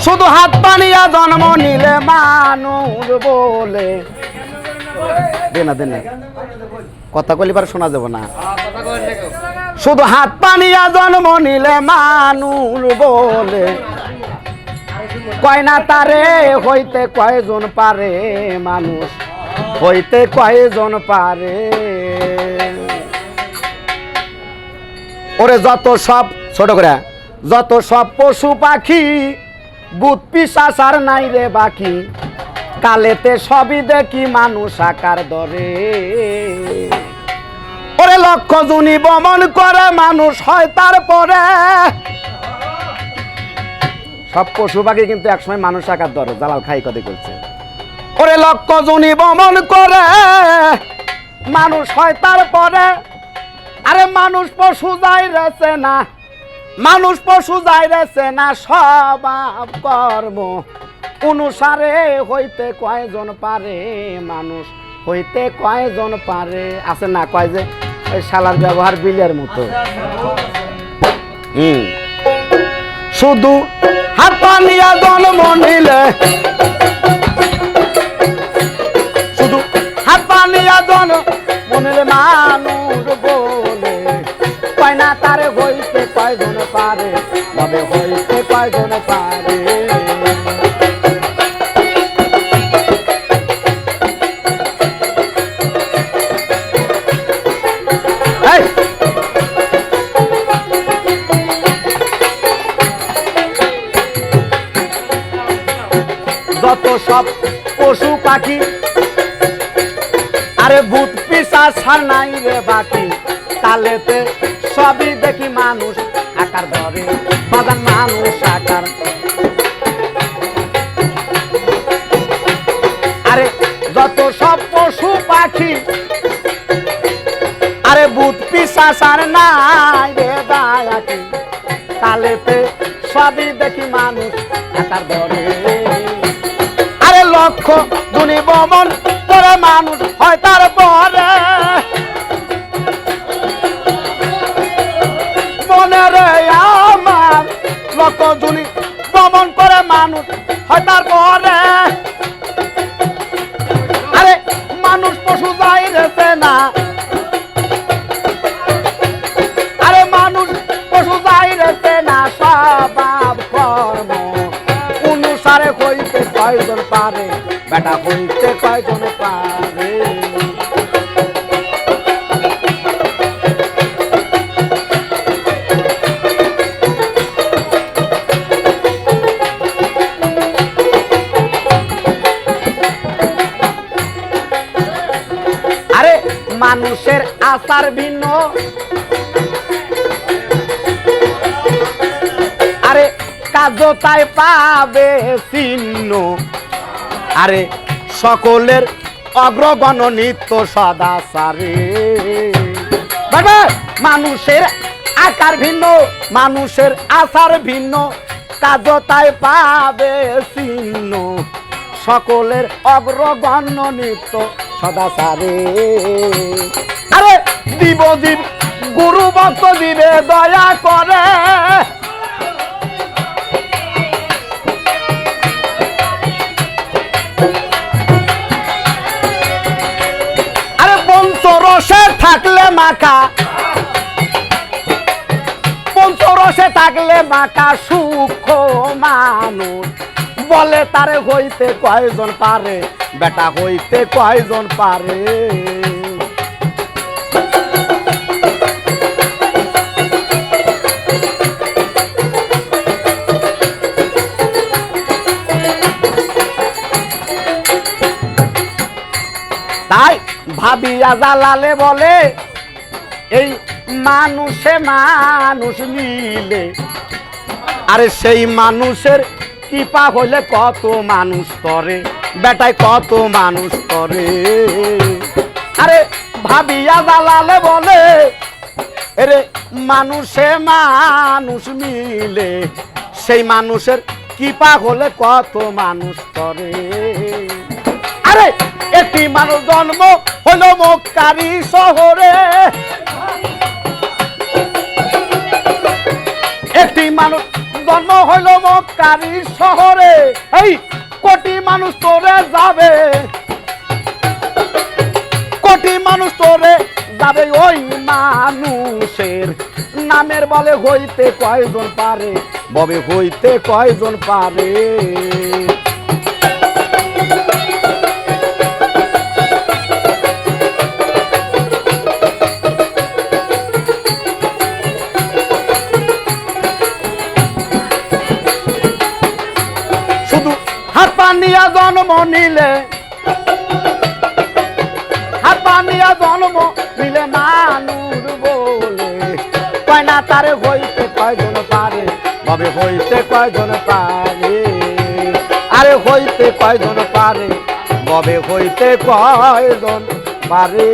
শুধু হাত পানিয়া জন্ম নিলে মানুষ বলে। দে না দে না। কথা কলিবার শোনা যাব না। শুধু হাত পানিয়া জন্ম নিলে মানুষ বলে। কয় না তারে, হইতে কয়জন পারে মানুষ? হইতে কয়জন পারে? ওরে যত সব, ছোট করে। যত সব পশু পাখি বুত পিসাস আর নাই রে বাকি। কালেতে সবই দেখি মানুষ আকার ধরে। ওরে লক্ষ জুনি বমন করে মানুষ হয় তারপরে। সব পশু পাখি কিন্তু একসময় মানুষ আকার ধরে, জালাল খাই কথা করছে। ওরে লক্ষ জুনি বমন করে মানুষ হয় তারপরে। আরে মানুষ পশু যাই রেছে না মানুষ পশু যাই রেছে না স্বভাব কর্ম। অনুসারে হইতে কয়জন পারে মানুষ? হইতে কয়জন পারে? আছে না কয় যে? ওই শালার ব্যবহার বিলের মতো। হুম। শুধু হাত পানিয়া জন্ম নিলে। শুধু হাত পানিয়া জন্ম নিলে মানুষ বলে। কয় না তারে যত সব পশু পাখি। আরে ভূত পিসা ছাড় নাই রে বাকি। তালেতে সবই দেখি মানুষ, আকার ধরে বাজান মানুষ আকার। আরে যত সব পশু পাখি, আরে ভূত পিসা ছাড় নাই রে বাকি। তালেতে সবই দেখি মানুষ, আকার ধরে লক্ষ গুণী বমন করে মানুষ হয় তার পরে রে আমার লক্ষ গুণী বমন করে মানুষ হয় তার পরে আরে মানুষ পশু যাই রেছে না। কয়জন পারে বেটা হইতে কয়জন পারে। মানুষের আচার ভিন্ন আরে কাজ তাই পাবে চিহ্ন। আরে সকলের অগ্রগণ নিত্য সদাচারে বাবা, মানুষের আকার ভিন্ন মানুষের আচার ভিন্ন কাজ তাই পাবে চিহ্ন। সকলের অগ্রগণ্য নিত্য সদাচারে আরে দিবদিন গুরু ভক্ত দিবে দয়া করে। থাকলে মাখা। পঞ্চরসে থাকলে মাখা সুখ মানুষ। বলে তারে হইতে কয়জন পারে? বেটা হইতে কয়জন পারে? ভাবিয়া জালালে বলে, এই মানুষে মানুষ মিলে। আরে সেই মানুষের কৃপা হলে কত মানুষ করে, বেটায় কত মানুষ করে। আরে ভাবিয়া জালালে বলে, এরে মানুষে মানুষ মিলে। সেই মানুষের কৃপা হলে কত মানুষ করে। একটি মানুষ জন্ম হলো মক্কারি শহরে। একটি মানুষ জন্ম হইল মক্কারি শহরে। এই কোটি মানুষ তোরে যাবে। কোটি মানুষ তোরে যাবে ওই মানুষের নামের বলে হইতে কয়জন পারে? ববে হইতে কয়জন পারে? জন্ম নিলে হাত পানিয়া জন্ম নিলে মানুষ বলে। কয় না তারে হইতে কয়জন পারে? ভাবে হইতে কয়জন পারে? আরে হইতে কয়জন পারে? ববে হইতে কয়জন পারে?